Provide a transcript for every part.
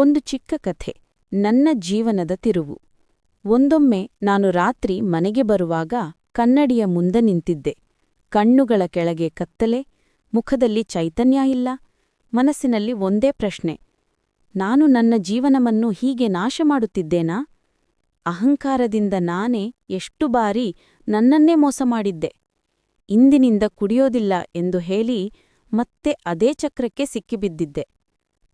ಒಂದು ಚಿಕ್ಕ ಕಥೆ, ನನ್ನ ಜೀವನದ ತಿರುವು. ಒಂದೊಮ್ಮೆ ನಾನು ರಾತ್ರಿ ಮನೆಗೆ ಬರುವಾಗ ಕನ್ನಡಿಯ ಮುಂದೆ ನಿಂತಿದ್ದೆ. ಕಣ್ಣುಗಳ ಕೆಳಗೆ ಕತ್ತಲೆ, ಮುಖದಲ್ಲಿ ಚೈತನ್ಯ ಇಲ್ಲ, ಮನಸ್ಸಿನಲ್ಲಿ ಒಂದೇ ಪ್ರಶ್ನೆ. ನಾನು ನನ್ನ ಜೀವನವನ್ನು ಹೀಗೆ ನಾಶ ಮಾಡುತ್ತಿದ್ದೇನಾ? ಅಹಂಕಾರದಿಂದ ನಾನೇ ಎಷ್ಟು ಬಾರಿ ನನ್ನನ್ನೇ ಮೋಸ ಮಾಡಿದ್ದೆ? ಇಂದಿನಿಂದ ಕುಡಿಯೋದಿಲ್ಲ ಎಂದು ಹೇಳಿ ಮತ್ತೆ ಅದೇ ಚಕ್ರಕ್ಕೆ ಸಿಕ್ಕಿಬಿದ್ದಿದ್ದೆ.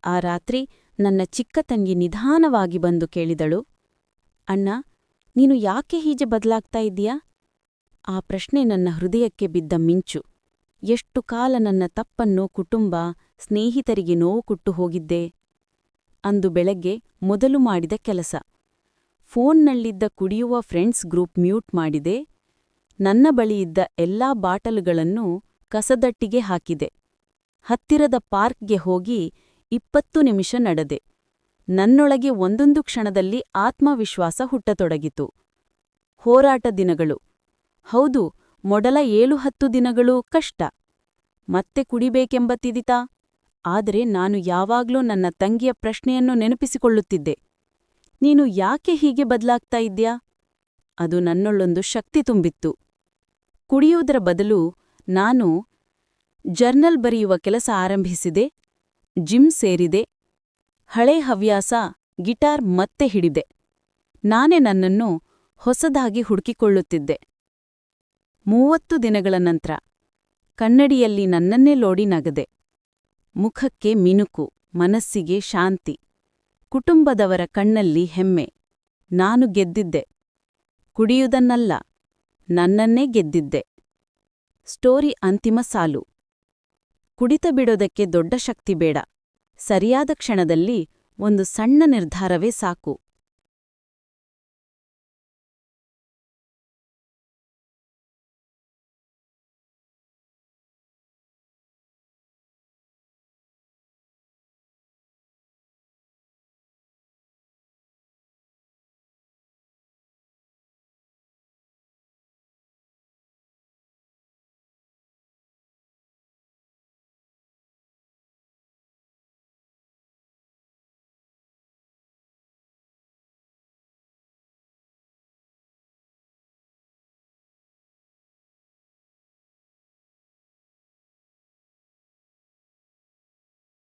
ಆ ರಾತ್ರಿ ನನ್ನ ಚಿಕ್ಕ ತಂಗಿ ನಿಧಾನವಾಗಿ ಬಂದು ಕೇಳಿದಳು, ಅಣ್ಣ, ನೀನು ಯಾಕೆ ಹೀಗೆ ಬದಲಾಗ್ತಾ ಇದ್ದೀಯಾ? ಆ ಪ್ರಶ್ನೆ ನನ್ನ ಹೃದಯಕ್ಕೆ ಬಿದ್ದ ಮಿಂಚು. ಎಷ್ಟು ಕಾಲ ನನ್ನ ತಪ್ಪನ್ನು ಕುಟುಂಬ, ಸ್ನೇಹಿತರಿಗೆ ನೋವು ಕೊಟ್ಟು ಹೋಗಿದ್ದೆ? ಅಂದು ಬೆಳಗ್ಗೆ ಮೊದಲು ಮಾಡಿದ ಕೆಲಸ. ಫೋನ್ನಲ್ಲಿದ್ದ ಕುಡಿಯುವ ಫ್ರೆಂಡ್ಸ್ ಗ್ರೂಪ್ ಮ್ಯೂಟ್ ಮಾಡಿದೆ. ನನ್ನ ಬಳಿಯಿದ್ದ ಎಲ್ಲಾ ಬಾಟಲುಗಳನ್ನು ಕಸದಟ್ಟಿಗೆ ಹಾಕಿದೆ. ಹತ್ತಿರದ ಪಾರ್ಕ್ಗೆ ಹೋಗಿ ಇಪ್ಪತ್ತು ನಿಮಿಷ ನಡೆದೆ. ನನ್ನೊಳಗೆ ಒಂದೊಂದು ಕ್ಷಣದಲ್ಲಿ ಆತ್ಮವಿಶ್ವಾಸ ಹುಟ್ಟತೊಡಗಿತು. ಹೋರಾಟ ದಿನಗಳು. ಹೌದು, ಮೊದಲ ಏಳು ಹತ್ತು ದಿನಗಳು ಕಷ್ಟ. ಮತ್ತೆ ಕುಡಿಬೇಕೆಂಬ ತಿದಿತ? ಆದರೆ ನಾನು ಯಾವಾಗ್ಲೂ ನನ್ನ ತಂಗಿಯ ಪ್ರಶ್ನೆಯನ್ನು ನೆನಪಿಸಿಕೊಳ್ಳುತ್ತಿದ್ದೆ. ನೀನು ಯಾಕೆ ಹೀಗೆ ಬದಲಾಗ್ತಾ ಇದ್ಯಾ ಅದು ನನ್ನೊಳ್ಳೊಂದು ಶಕ್ತಿ ತುಂಬಿತ್ತು. ಕುಡಿಯುವುದರ ಬದಲು ನಾನು ಜರ್ನಲ್ ಬರೆಯುವ ಕೆಲಸ ಆರಂಭಿಸಿದೆ. ಜಿಮ್ ಸೇರಿದೆ. ಹಳೆ ಹವ್ಯಾಸ ಗಿಟಾರ್ ಮತ್ತೆ ಹಿಡಿದೆ. ನಾನೇ ನನ್ನನ್ನು ಹೊಸದಾಗಿ ಹುಡುಕಿಕೊಳ್ಳುತ್ತಿದ್ದೆ. ಮೂವತ್ತು ದಿನಗಳ ನಂತರ ಕನ್ನಡಿಯಲ್ಲಿ ನನ್ನನ್ನೇ ಲೋಡಿ ನಗದೆ. ಮುಖಕ್ಕೆ ಮಿನುಕು, ಮನಸ್ಸಿಗೆ ಶಾಂತಿ, ಕುಟುಂಬದವರ ಕಣ್ಣಲ್ಲಿ ಹೆಮ್ಮೆ. ನಾನು ಗೆದ್ದಿದ್ದೆ. ಕುಡಿಯುವುದನ್ನಲ್ಲ, ನನ್ನನ್ನೇ ಗೆದ್ದಿದ್ದೆ. ಸ್ಟೋರಿ ಅಂತಿಮ ಸಾಲು. ಕುಡಿತ ಬಿಡೋದಕ್ಕೆ ದೊಡ್ಡ ಶಕ್ತಿ ಬೇಡ. ಸರಿಯಾದ ಕ್ಷಣದಲ್ಲಿ ಒಂದು ಸಣ್ಣ ನಿರ್ಧಾರವೇ ಸಾಕು.